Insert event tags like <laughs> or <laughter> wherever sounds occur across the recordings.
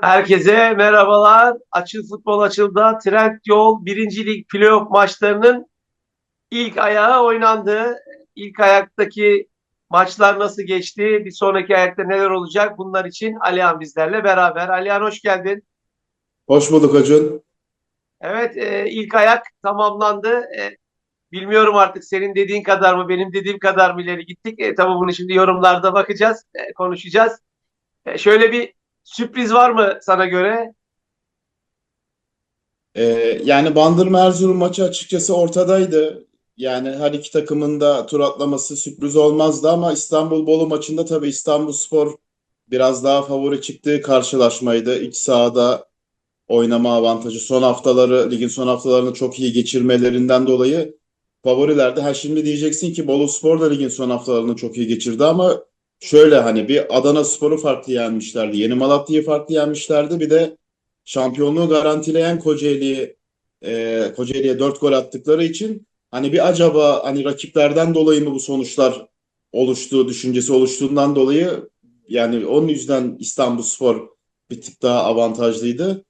Herkese merhabalar. Açıl Futbol açıldı. Trend Yol 1. Lig playoff maçlarının ilk ayağı oynandı. İlk ayaktaki maçlar nasıl geçti? Bir sonraki ayakta neler olacak? Bunlar için Alihan bizlerle beraber. Alihan hoş geldin. Hoş bulduk Acun. Evet e, ilk ayak tamamlandı. E, bilmiyorum artık senin dediğin kadar mı benim dediğim kadar mı ileri gittik. E, tabii bunu şimdi yorumlarda bakacağız, e, konuşacağız. E, şöyle bir sürpriz var mı sana göre? Ee, yani Bandırma Erzurum maçı açıkçası ortadaydı. Yani her iki takımın da tur atlaması sürpriz olmazdı ama İstanbul Bolu maçında tabii İstanbulspor biraz daha favori çıktığı karşılaşmaydı. İç sahada oynama avantajı son haftaları ligin son haftalarını çok iyi geçirmelerinden dolayı favorilerdi. Ha şimdi diyeceksin ki Boluspor da ligin son haftalarını çok iyi geçirdi ama şöyle hani bir Adana Spor'u farklı yenmişlerdi. Yeni Malatya'yı farklı yenmişlerdi. Bir de şampiyonluğu garantileyen Kocaeli'ye e, Kocaeli'ye 4 gol attıkları için hani bir acaba hani rakiplerden dolayı mı bu sonuçlar oluştuğu düşüncesi oluştuğundan dolayı yani onun yüzden İstanbulspor bir tık daha avantajlıydı.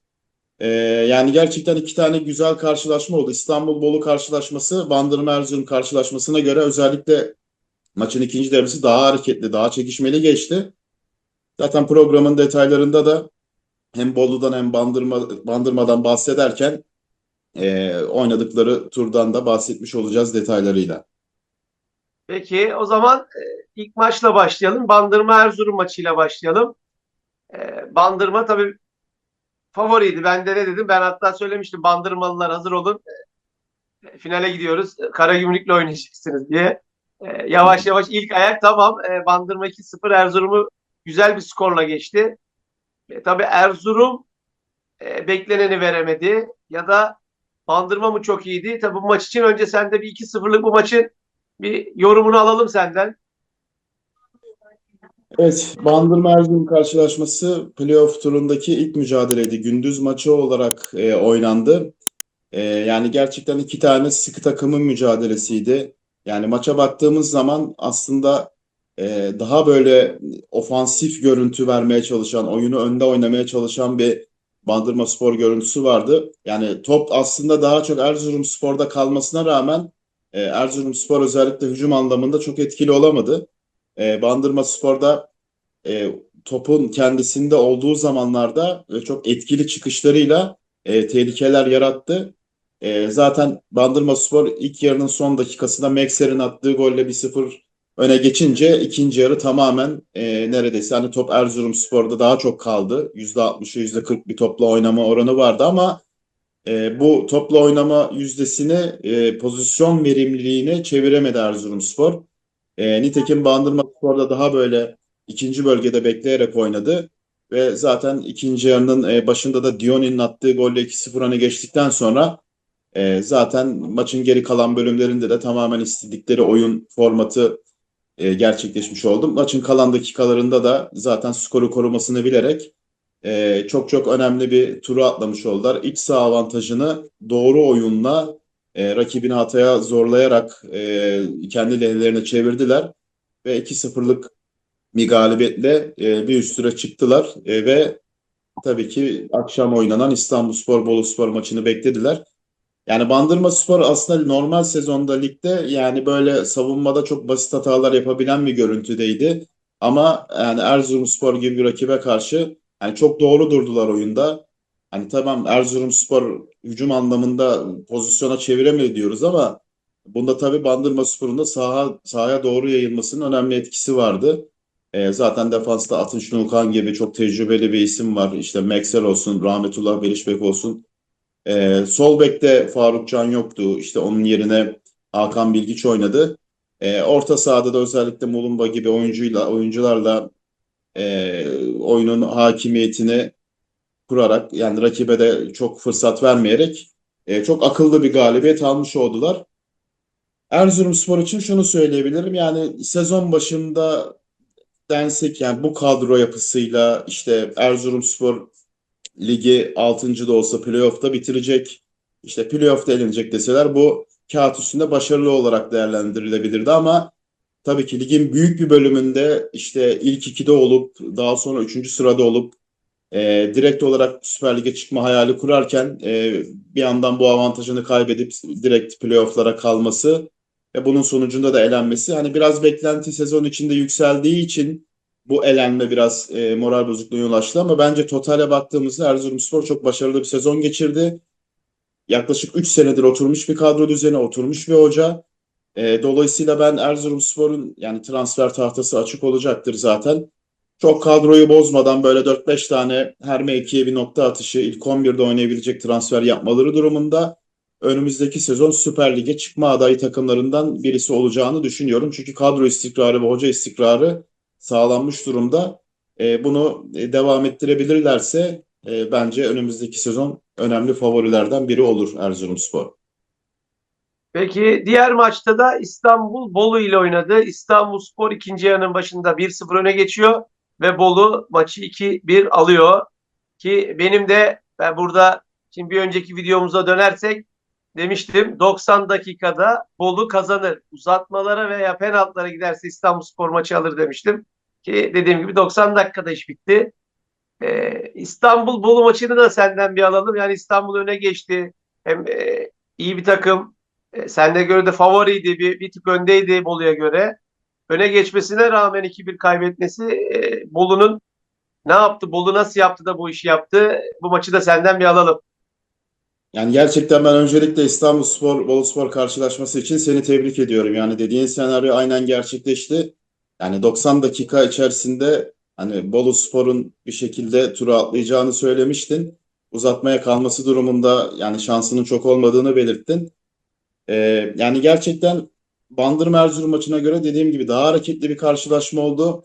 Ee, yani gerçekten iki tane güzel karşılaşma oldu. İstanbul-Bolu karşılaşması, Bandırma Erzurum karşılaşmasına göre özellikle maçın ikinci devresi daha hareketli, daha çekişmeli geçti. Zaten programın detaylarında da hem Bolu'dan hem Bandırma, Bandırma'dan bahsederken e, oynadıkları turdan da bahsetmiş olacağız detaylarıyla. Peki o zaman e, ilk maçla başlayalım. Bandırma Erzurum maçıyla başlayalım. E, Bandırma tabii favoriydi. Ben de ne dedim? Ben hatta söylemiştim Bandırmalılar hazır olun. E, finale gidiyoruz. Karagümrük'le oynayacaksınız diye. E, yavaş yavaş ilk ayak tamam. E, Bandırma 2-0 Erzurum'u güzel bir skorla geçti. E, tabii Erzurum e, bekleneni veremedi. Ya da Bandırma mı çok iyiydi? Tabii bu maç için önce sende bir 2-0'lık bu maçın bir yorumunu alalım senden. Evet, Bandırma Erzurum karşılaşması playoff turundaki ilk mücadeleydi. Gündüz maçı olarak e, oynandı. E, yani gerçekten iki tane sıkı takımın mücadelesiydi. Yani maça baktığımız zaman aslında e, daha böyle ofansif görüntü vermeye çalışan, oyunu önde oynamaya çalışan bir Bandırma Spor görüntüsü vardı. Yani top aslında daha çok Erzurumspor'da kalmasına rağmen e, Erzurumspor özellikle hücum anlamında çok etkili olamadı. E, Bandırma Spor'da e, topun kendisinde olduğu zamanlarda e, çok etkili çıkışlarıyla e, tehlikeler yarattı. E, zaten Bandırma Spor ilk yarının son dakikasında Mekser'in attığı golle 1-0 öne geçince ikinci yarı tamamen e, neredeyse hani top Erzurumspor'da daha çok kaldı. %60'ı %40 bir topla oynama oranı vardı ama e, bu topla oynama yüzdesini e, pozisyon verimliliğine çeviremedi Erzurumspor. E, nitekim Bandırma Spor'da daha böyle ikinci bölgede bekleyerek oynadı. Ve zaten ikinci yarının e, başında da Dioni'nin attığı golle 2-0 öne geçtikten sonra e, zaten maçın geri kalan bölümlerinde de tamamen istedikleri oyun formatı e, gerçekleşmiş oldu. Maçın kalan dakikalarında da zaten skoru korumasını bilerek e, çok çok önemli bir turu atlamış oldular. İç saha avantajını doğru oyunla e, rakibini hataya zorlayarak e, kendi lehlerine çevirdiler ve 2-0'lık bir galibiyetle e, bir üst tura çıktılar E, ve tabii ki akşam oynanan İstanbulspor Boluspor maçını beklediler. Yani Bandırma Spor aslında normal sezonda ligde yani böyle savunmada çok basit hatalar yapabilen bir görüntüdeydi. Ama yani Erzurumspor gibi bir rakibe karşı yani çok doğru durdular oyunda. Hani tamam Erzurumspor hücum anlamında pozisyona çeviremedi diyoruz ama bunda tabii Bandırma Spor'un da saha, sahaya doğru yayılmasının önemli etkisi vardı. E, zaten defansta Atınç Nurkan gibi çok tecrübeli bir isim var. İşte Maxwell olsun, Rahmetullah Belişbek olsun. E, sol bekte Faruk Can yoktu. İşte onun yerine Hakan Bilgiç oynadı. E, orta sahada da özellikle Mulumba gibi oyuncuyla oyuncularla e, oyunun hakimiyetini kurarak yani rakibe de çok fırsat vermeyerek e, çok akıllı bir galibiyet almış oldular. Erzurumspor için şunu söyleyebilirim. Yani sezon başında densek yani bu kadro yapısıyla işte Erzurumspor ligi 6. da olsa playoff'ta bitirecek. İşte playoff'ta elenecek deseler bu kağıt üstünde başarılı olarak değerlendirilebilirdi ama tabii ki ligin büyük bir bölümünde işte ilk ikide olup daha sonra üçüncü sırada olup e, direkt olarak Süper Lig'e çıkma hayali kurarken e, bir yandan bu avantajını kaybedip direkt playoff'lara kalması ve bunun sonucunda da elenmesi. Hani biraz beklenti sezon içinde yükseldiği için bu elenme biraz e, moral bozukluğuna yol açtı ama bence totale baktığımızda Erzurumspor çok başarılı bir sezon geçirdi. Yaklaşık 3 senedir oturmuş bir kadro düzeni, oturmuş bir hoca. E, dolayısıyla ben Erzurumspor'un yani transfer tahtası açık olacaktır zaten. Çok kadroyu bozmadan böyle 4-5 tane her mevkiye bir nokta atışı ilk 11'de oynayabilecek transfer yapmaları durumunda önümüzdeki sezon Süper Lig'e çıkma adayı takımlarından birisi olacağını düşünüyorum. Çünkü kadro istikrarı ve hoca istikrarı sağlanmış durumda. E, bunu e, devam ettirebilirlerse e, bence önümüzdeki sezon önemli favorilerden biri olur Erzurumspor. Peki diğer maçta da İstanbul Bolu ile oynadı. İstanbulspor ikinci yarının başında 1-0 öne geçiyor ve Bolu maçı 2-1 alıyor. Ki benim de ben burada şimdi bir önceki videomuza dönersek demiştim 90 dakikada Bolu kazanır. Uzatmalara veya penaltılara giderse İstanbulspor maçı alır demiştim. Ki dediğim gibi 90 dakikada iş bitti. Ee, İstanbul Bolu maçını da senden bir alalım. Yani İstanbul öne geçti. Hem e, iyi bir takım. E, sende göre de favoriydi. Bir, bir tık öndeydi Bolu'ya göre. Öne geçmesine rağmen 2-1 kaybetmesi e, Bolu'nun ne yaptı? Bolu nasıl yaptı da bu işi yaptı? Bu maçı da senden bir alalım. Yani gerçekten ben öncelikle İstanbulspor Boluspor karşılaşması için seni tebrik ediyorum. Yani dediğin senaryo aynen gerçekleşti. Yani 90 dakika içerisinde hani Boluspor'un bir şekilde turu atlayacağını söylemiştin. Uzatmaya kalması durumunda yani şansının çok olmadığını belirttin. Ee, yani gerçekten Bandırma Erzurum maçına göre dediğim gibi daha hareketli bir karşılaşma oldu.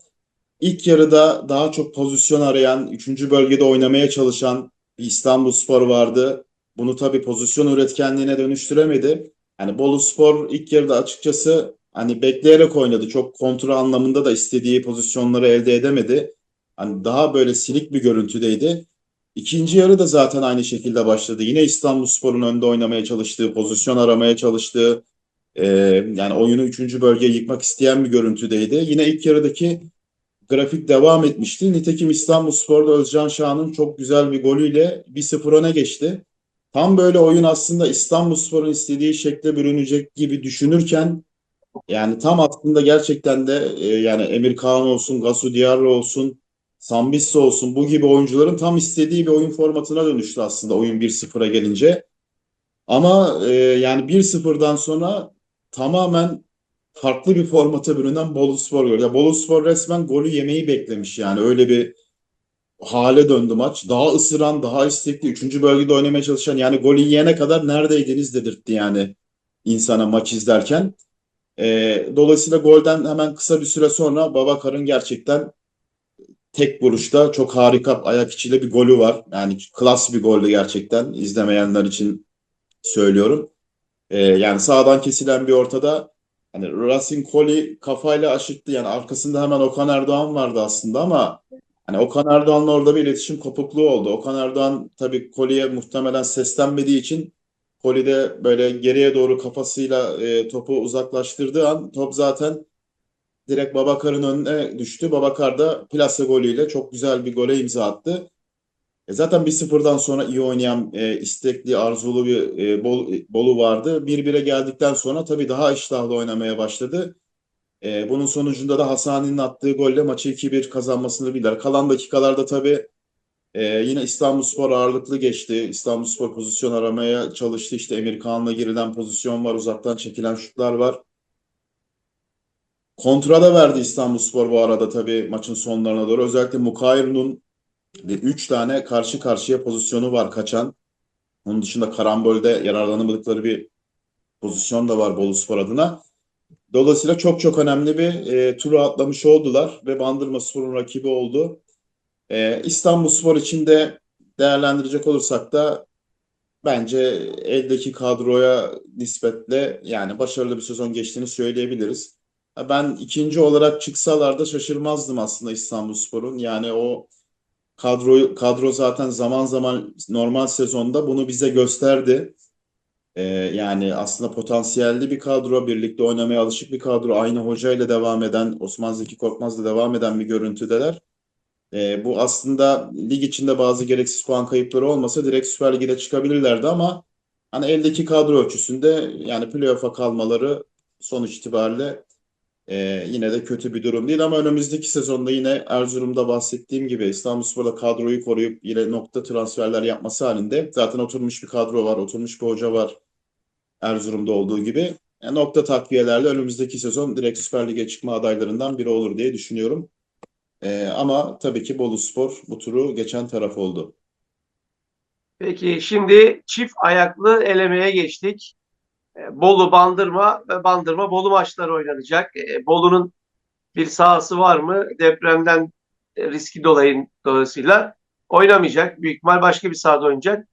İlk yarıda daha çok pozisyon arayan, 3. bölgede oynamaya çalışan bir İstanbulspor vardı. Bunu tabii pozisyon üretkenliğine dönüştüremedi. Yani Boluspor ilk yarıda açıkçası hani bekleyerek oynadı. Çok kontrol anlamında da istediği pozisyonları elde edemedi. Hani daha böyle silik bir görüntüdeydi. İkinci yarı da zaten aynı şekilde başladı. Yine İstanbulspor'un önde oynamaya çalıştığı, pozisyon aramaya çalıştığı, e, yani oyunu 3. bölgeye yıkmak isteyen bir görüntüdeydi. Yine ilk yarıdaki grafik devam etmişti. Nitekim İstanbulspor'da Özcan Şah'ın çok güzel bir golüyle 1-0 öne geçti. Tam böyle oyun aslında İstanbulspor'un istediği şekle bürünecek gibi düşünürken yani tam aslında gerçekten de e, yani Emir Kağan olsun, Gasu Diarra olsun, Sambissa olsun bu gibi oyuncuların tam istediği bir oyun formatına dönüştü aslında oyun 1-0'a gelince. Ama e, yani 1-0'dan sonra tamamen farklı bir formata bürünen Boluspor gördü. Boluspor resmen golü yemeyi beklemiş yani öyle bir hale döndü maç. Daha ısıran, daha istekli, 3. bölgede oynamaya çalışan yani golü yiyene kadar neredeydiniz dedirtti yani insana maç izlerken. E, dolayısıyla golden hemen kısa bir süre sonra Babakar'ın gerçekten tek vuruşta çok harika ayak içiyle bir golü var. Yani klas bir goldü gerçekten. İzlemeyenler için söylüyorum. E, yani sağdan kesilen bir ortada hani Racing Koli kafayla aşırttı. Yani arkasında hemen Okan Erdoğan vardı aslında ama hani Okan Erdoğan'la orada bir iletişim kopukluğu oldu. Okan Erdoğan tabii Koli'ye muhtemelen seslenmediği için Koli de böyle geriye doğru kafasıyla e, topu uzaklaştırdığı an top zaten direkt Babakar'ın önüne düştü. Babakar da plase golüyle çok güzel bir gole imza attı. E zaten 1-0'dan sonra iyi oynayan, e, istekli, arzulu bir e, Bol, Bolu vardı. 1-1'e geldikten sonra tabii daha iştahlı oynamaya başladı. E, bunun sonucunda da Hasani'nin attığı golle maçı 2-1 kazanmasını bildiler. Kalan dakikalarda tabii e, yine İstanbulspor ağırlıklı geçti. İstanbulspor pozisyon aramaya çalıştı. İşte Emir Kağan'la girilen pozisyon var, uzaktan çekilen şutlar var. Kontra da verdi İstanbulspor bu arada tabii maçın sonlarına doğru. Özellikle Mukayir'in 3 tane karşı karşıya pozisyonu var kaçan. Onun dışında karambolde yararlanamadıkları bir pozisyon da var Boluspor adına. Dolayısıyla çok çok önemli bir e, turu atlamış oldular ve Bandırma Spor'un rakibi oldu. E, İstanbulspor için de değerlendirecek olursak da bence eldeki kadroya nispetle yani başarılı bir sezon geçtiğini söyleyebiliriz. Ben ikinci olarak çıksalar da şaşırmazdım aslında İstanbulspor'un. Yani o kadro kadro zaten zaman zaman normal sezonda bunu bize gösterdi. Ee, yani aslında potansiyelli bir kadro, birlikte oynamaya alışık bir kadro, aynı hocayla devam eden, Osman Zeki Korkmaz'la devam eden bir görüntüdeler. E, bu aslında lig içinde bazı gereksiz puan kayıpları olmasa direkt Süper Lig'e çıkabilirlerdi ama hani eldeki kadro ölçüsünde yani playoff'a kalmaları sonuç itibariyle e, yine de kötü bir durum değil ama önümüzdeki sezonda yine Erzurum'da bahsettiğim gibi İstanbulspor'da kadroyu koruyup yine nokta transferler yapması halinde zaten oturmuş bir kadro var, oturmuş bir hoca var Erzurum'da olduğu gibi. Yani nokta takviyelerle önümüzdeki sezon direkt Süper Lig'e çıkma adaylarından biri olur diye düşünüyorum. E, ama tabii ki Boluspor bu turu geçen taraf oldu. Peki şimdi çift ayaklı elemeye geçtik. E, Bolu Bandırma ve Bandırma Bolu maçları oynanacak. E, Bolu'nun bir sahası var mı? Depremden e, riski dolayı dolayısıyla oynamayacak. Büyük ihtimal başka bir sahada oynayacak.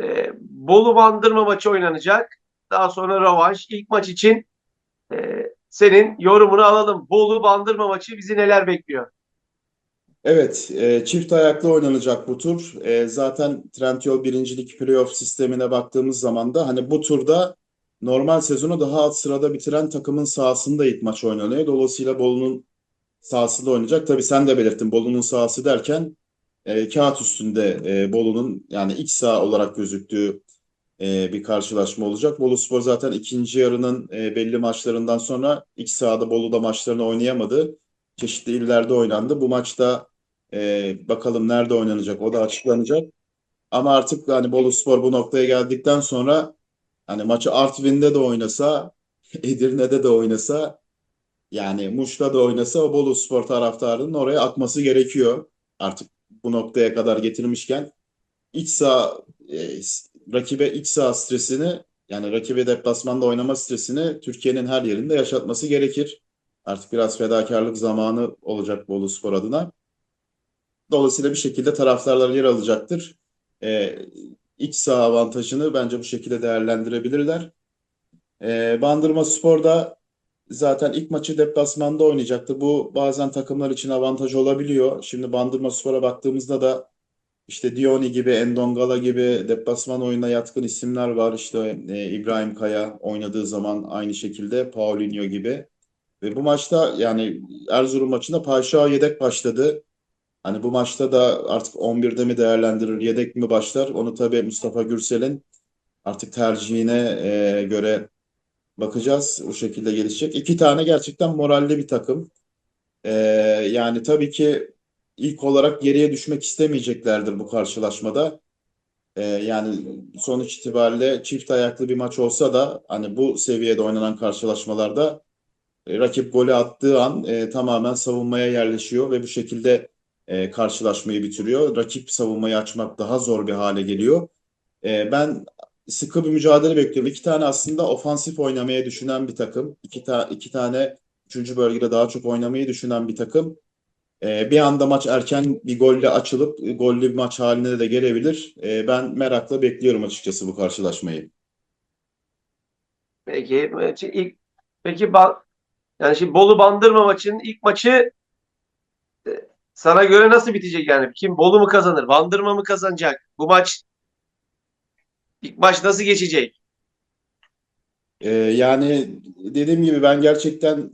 E, Bolu Bandırma maçı oynanacak. Daha sonra rövanş. İlk maç için e, senin yorumunu alalım. Bolu Bandırma maçı bizi neler bekliyor? Evet, e, çift ayaklı oynanacak bu tur. E, zaten Trendyol birincilik playoff sistemine baktığımız zaman da hani bu turda normal sezonu daha alt sırada bitiren takımın sahasında ilk maç oynanıyor. Dolayısıyla Bolu'nun sahasında oynayacak. Tabii sen de belirttin Bolu'nun sahası derken e, kağıt üstünde e, Bolu'nun yani iç saha olarak gözüktüğü e, bir karşılaşma olacak. Boluspor zaten ikinci yarının e, belli maçlarından sonra iç sahada Bolu'da maçlarını oynayamadı. Çeşitli illerde oynandı. Bu maçta e, bakalım nerede oynanacak o da açıklanacak. Ama artık hani Boluspor bu noktaya geldikten sonra hani maçı Artvin'de de oynasa, <laughs> Edirne'de de oynasa yani Muş'ta da oynasa o Boluspor taraftarının oraya akması gerekiyor. Artık bu noktaya kadar getirmişken iç saha rakibe iç saha stresini yani rakibe deplasmanda oynama stresini Türkiye'nin her yerinde yaşatması gerekir. Artık biraz fedakarlık zamanı olacak Boluspor adına. Dolayısıyla bir şekilde taraftarlar yer alacaktır. Ee, iç saha avantajını bence bu şekilde değerlendirebilirler. Ee, Bandırma Spor'da zaten ilk maçı deplasmanda oynayacaktı. Bu bazen takımlar için avantaj olabiliyor. Şimdi Bandırma Spor'a baktığımızda da işte Dioni gibi, Endongala gibi deplasman oyununa yatkın isimler var. İşte e, İbrahim Kaya oynadığı zaman aynı şekilde Paulinho gibi. Ve bu maçta yani Erzurum maçında Paşa yedek başladı. Hani bu maçta da artık 11'de mi değerlendirir, yedek mi başlar? Onu tabii Mustafa Gürsel'in artık tercihine e, göre bakacağız. O şekilde gelişecek. İki tane gerçekten moralli bir takım. E, yani tabii ki ilk olarak geriye düşmek istemeyeceklerdir bu karşılaşmada. E, yani sonuç itibariyle çift ayaklı bir maç olsa da hani bu seviyede oynanan karşılaşmalarda e, rakip golü attığı an e, tamamen savunmaya yerleşiyor ve bu şekilde e, karşılaşmayı bitiriyor. Rakip savunmayı açmak daha zor bir hale geliyor. E, ben sıkı bir mücadele bekliyorum. İki tane aslında ofansif oynamaya düşünen bir takım. İki, ta iki tane üçüncü bölgede daha çok oynamayı düşünen bir takım. E, bir anda maç erken bir golle açılıp gollü bir maç haline de gelebilir. E, ben merakla bekliyorum açıkçası bu karşılaşmayı. Peki ilk peki yani şimdi Bolu Bandırma maçının ilk maçı e, sana göre nasıl bitecek yani? Kim Bolu mu kazanır? Bandırma mı kazanacak? Bu maç ilk maç nasıl geçecek? Ee, yani dediğim gibi ben gerçekten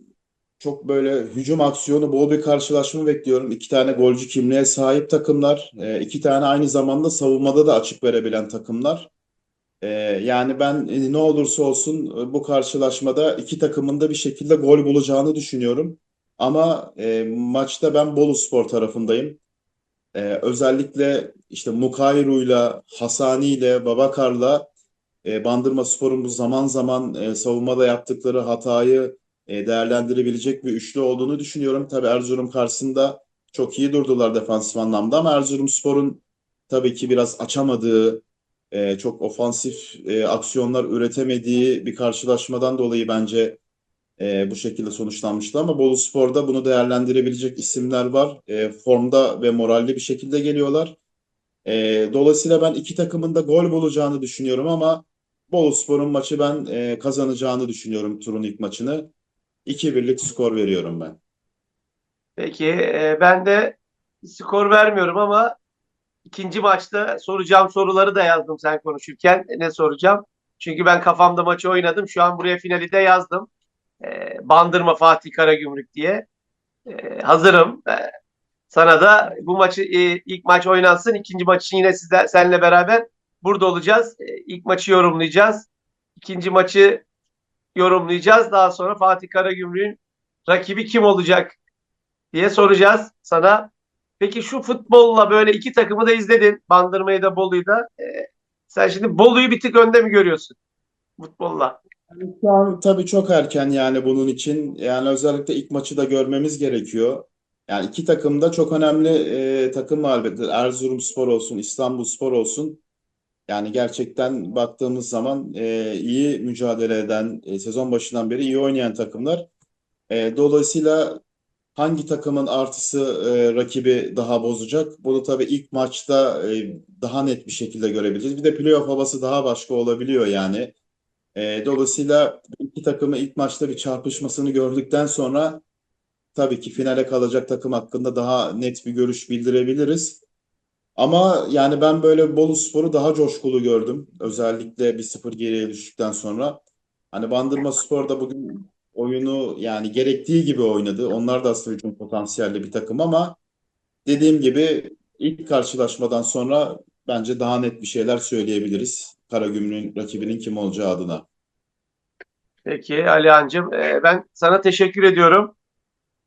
çok böyle hücum aksiyonu bol bir karşılaşma bekliyorum. İki tane golcü kimliğe sahip takımlar. Ee, iki tane aynı zamanda savunmada da açık verebilen takımlar. Ee, yani ben e, ne olursa olsun e, bu karşılaşmada iki takımın da bir şekilde gol bulacağını düşünüyorum. Ama e, maçta ben Boluspor tarafındayım. Ee, özellikle işte Mukayru'yla, Hasani'yle, Babakar'la e, Bandırma Spor'un bu zaman zaman e, savunmada yaptıkları hatayı e, değerlendirebilecek bir üçlü olduğunu düşünüyorum. Tabii Erzurum karşısında çok iyi durdular defansif anlamda ama Erzurumspor'un tabii ki biraz açamadığı, e, çok ofansif e, aksiyonlar üretemediği bir karşılaşmadan dolayı bence bu şekilde sonuçlanmıştı ama Boluspor'da bunu değerlendirebilecek isimler var. Formda ve moralli bir şekilde geliyorlar. Dolayısıyla ben iki takımın da gol bulacağını düşünüyorum ama Boluspor'un maçı ben kazanacağını düşünüyorum turun ilk maçını. 2-1'lik skor veriyorum ben. Peki e, ben de skor vermiyorum ama ikinci maçta soracağım soruları da yazdım sen konuşurken. Ne soracağım? Çünkü ben kafamda maçı oynadım. Şu an buraya finali de yazdım. E, Bandırma Fatih Karagümrük diye. E, hazırım. E, Sana da bu maçı e, ilk maç oynansın. ikinci maç için yine sizler, seninle beraber burada olacağız. E, ilk maçı yorumlayacağız. İkinci maçı yorumlayacağız. Daha sonra Fatih Karagümrük'ün rakibi kim olacak diye soracağız sana. Peki şu futbolla böyle iki takımı da izledin. Bandırmayı da Bolu'yu da. E, sen şimdi Bolu'yu bir tık önde mi görüyorsun? Futbolla. Şu an tabii çok erken yani bunun için. Yani özellikle ilk maçı da görmemiz gerekiyor. Yani iki takım da çok önemli e, takım elbette. Erzurumspor olsun, İstanbulspor olsun. Yani gerçekten baktığımız zaman e, iyi mücadele eden, e, sezon başından beri iyi oynayan takımlar. E, dolayısıyla hangi takımın artısı e, rakibi daha bozacak? Bunu tabii ilk maçta e, daha net bir şekilde görebileceğiz. Bir de playoff havası daha başka olabiliyor yani. E, dolayısıyla iki takımı ilk maçta bir çarpışmasını gördükten sonra tabii ki finale kalacak takım hakkında daha net bir görüş bildirebiliriz. Ama yani ben böyle Boluspor'u daha coşkulu gördüm. Özellikle 1-0 geriye düştükten sonra. Hani Bandırmaspor da bugün oyunu yani gerektiği gibi oynadı. Onlar da aslında hücum potansiyelli bir takım ama dediğim gibi ilk karşılaşmadan sonra bence daha net bir şeyler söyleyebiliriz. Karagümrük'ün rakibinin kim olacağı adına. Peki Alihan'cığım e, ben sana teşekkür ediyorum.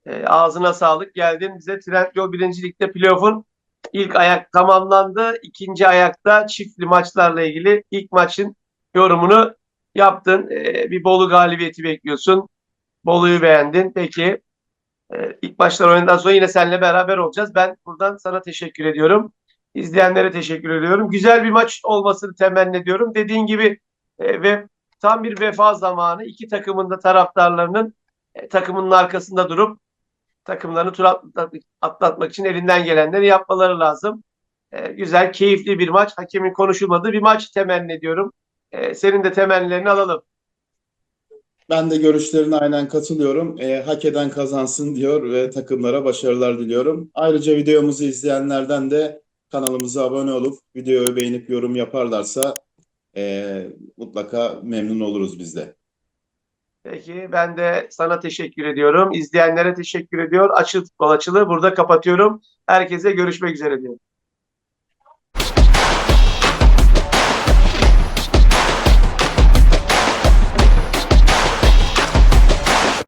E, ağzına sağlık. Geldin bize Trendyol 1. Lig'de playoff'un ilk ayak tamamlandı. İkinci ayakta çiftli maçlarla ilgili ilk maçın yorumunu yaptın. E, bir Bolu galibiyeti bekliyorsun. Bolu'yu beğendin. Peki e, ilk maçlar oyundan sonra yine seninle beraber olacağız. Ben buradan sana teşekkür ediyorum. İzleyenlere teşekkür ediyorum. Güzel bir maç olmasını temenni ediyorum. Dediğin gibi e, ve tam bir vefa zamanı. İki takımın da taraftarlarının e, takımının arkasında durup takımlarını tur atlat- atlatmak için elinden gelenleri yapmaları lazım. E, güzel, keyifli bir maç. Hakemin konuşulmadığı bir maç temenni ediyorum. E, senin de temennilerini alalım. Ben de görüşlerine aynen katılıyorum. E, hak eden kazansın diyor ve takımlara başarılar diliyorum. Ayrıca videomuzu izleyenlerden de kanalımıza abone olup videoyu beğenip yorum yaparlarsa e, mutlaka memnun oluruz biz de. Peki ben de sana teşekkür ediyorum. İzleyenlere teşekkür ediyor. Açıl futbol açılı burada kapatıyorum. Herkese görüşmek üzere diyorum.